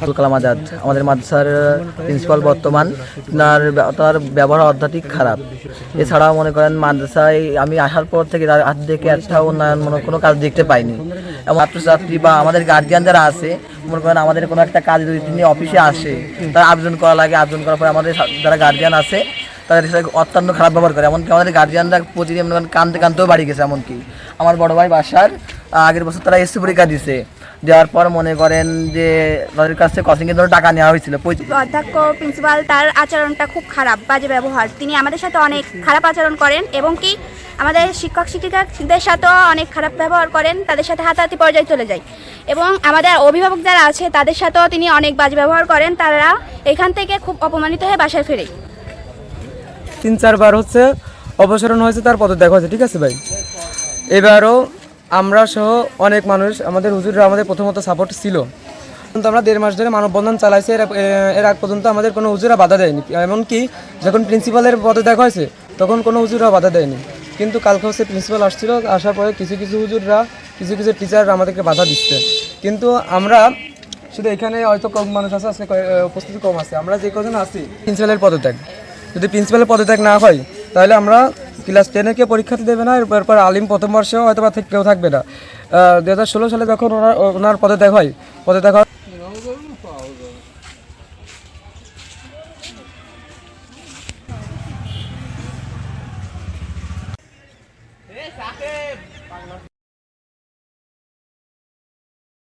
আব্দুল কালাম আজাদ, আমাদের মাদ্রাসার প্রিন্সিপাল বর্তমান। তার তার ব্যবহার অত্যাধিক খারাপ। এছাড়াও মনে করেন মাদ্রাসায় আমি আসার পর থেকে তার হাত থেকে একটা উন্নয়ন মনে কোনো কাজ দেখতে পাইনি। এবং ছাত্রছাত্রী বা আমাদের গার্জিয়ান যারা আছে, মনে করেন আমাদের কোনো একটা কাজ যদি তিনি অফিসে আসে, তারা আবেদন করা লাগে। আবেদন করার পর আমাদের যারা গার্জিয়ান আছে তাদের সাথে অত্যন্ত খারাপ ব্যবহার করে। এমনকি আমাদের গার্জিয়ানরা প্রতিদিন মনে কানতে কানতেও বাড়ি গেছে এমনকি। আমার বড় ভাই বাসার আগের বছর তারা এসসি পরীক্ষা দিছে। দেওয়ার পর মনে করেন যে, তাদের কাছ থেকে কোচিংয়ের জন্য টাকা নেওয়া হয়েছিল। অধ্যক্ষ প্রিন্সিপাল তার আচরণটা খুব খারাপ, বাজে ব্যবহার। তিনি আমাদের সাথে অনেক খারাপ আচরণ করেন এবং কি আমাদের শিক্ষক, শিক্ষিকাদের সাথেও অনেক খারাপ ব্যবহার করেন, তাদের সাথে হাতাহাতি পর্যায়ে চলে যায়। এবং আমাদের অভিভাবক যারা আছে, তাদের সাথেও তিনি অনেক বাজে ব্যবহার করেন, তারা এখান থেকে খুব অপমানিত হয়ে বাসায় ফেরে। তিন চারবার হচ্ছে অপসারণ হয়েছে তার পদত্যাগ হয়েছে, ঠিক আছে ভাই? এবারও আমরা সহ অনেক মানুষ, আমাদের হুজুররা আমাদের প্রথমত সাপোর্ট ছিল। কিন্তু আমরা দেড় মাস ধরে মানববন্ধন চালাইছি, এর আগ পর্যন্ত আমাদের কোনো হুজুরা বাধা দেয়নি। এমনকি যখন প্রিন্সিপালের পদত্যাগ হয়েছে, তখন কোনো হুজুরা বাধা দেয়নি। কিন্তু কালকে হচ্ছে প্রিন্সিপাল আসছিল, আসার পরে কিছু কিছু হুজুররা, কিছু কিছু টিচার আমাদেরকে বাধা দিচ্ছে। কিন্তু আমরা শুধু এখানে হয়তো কম মানুষ আছে, আজকে উপস্থিতি কম আছে। আমরা যে কজন আছি প্রিন্সিপালের পদত্যাগ। যদি প্রিন্সিপালের পদত্যাগ না হয়, তাহলে আমরা ক্লাস টেনে কেউ পরীক্ষাতে দেবে না, এরপর আলিম প্রথম বর্ষেও হয়তো বা কেউ থাকবে না। দু হাজার ষোলো সালে যখন ওনার ওনার পদত্যাগ হয় পদত্যাগ হয়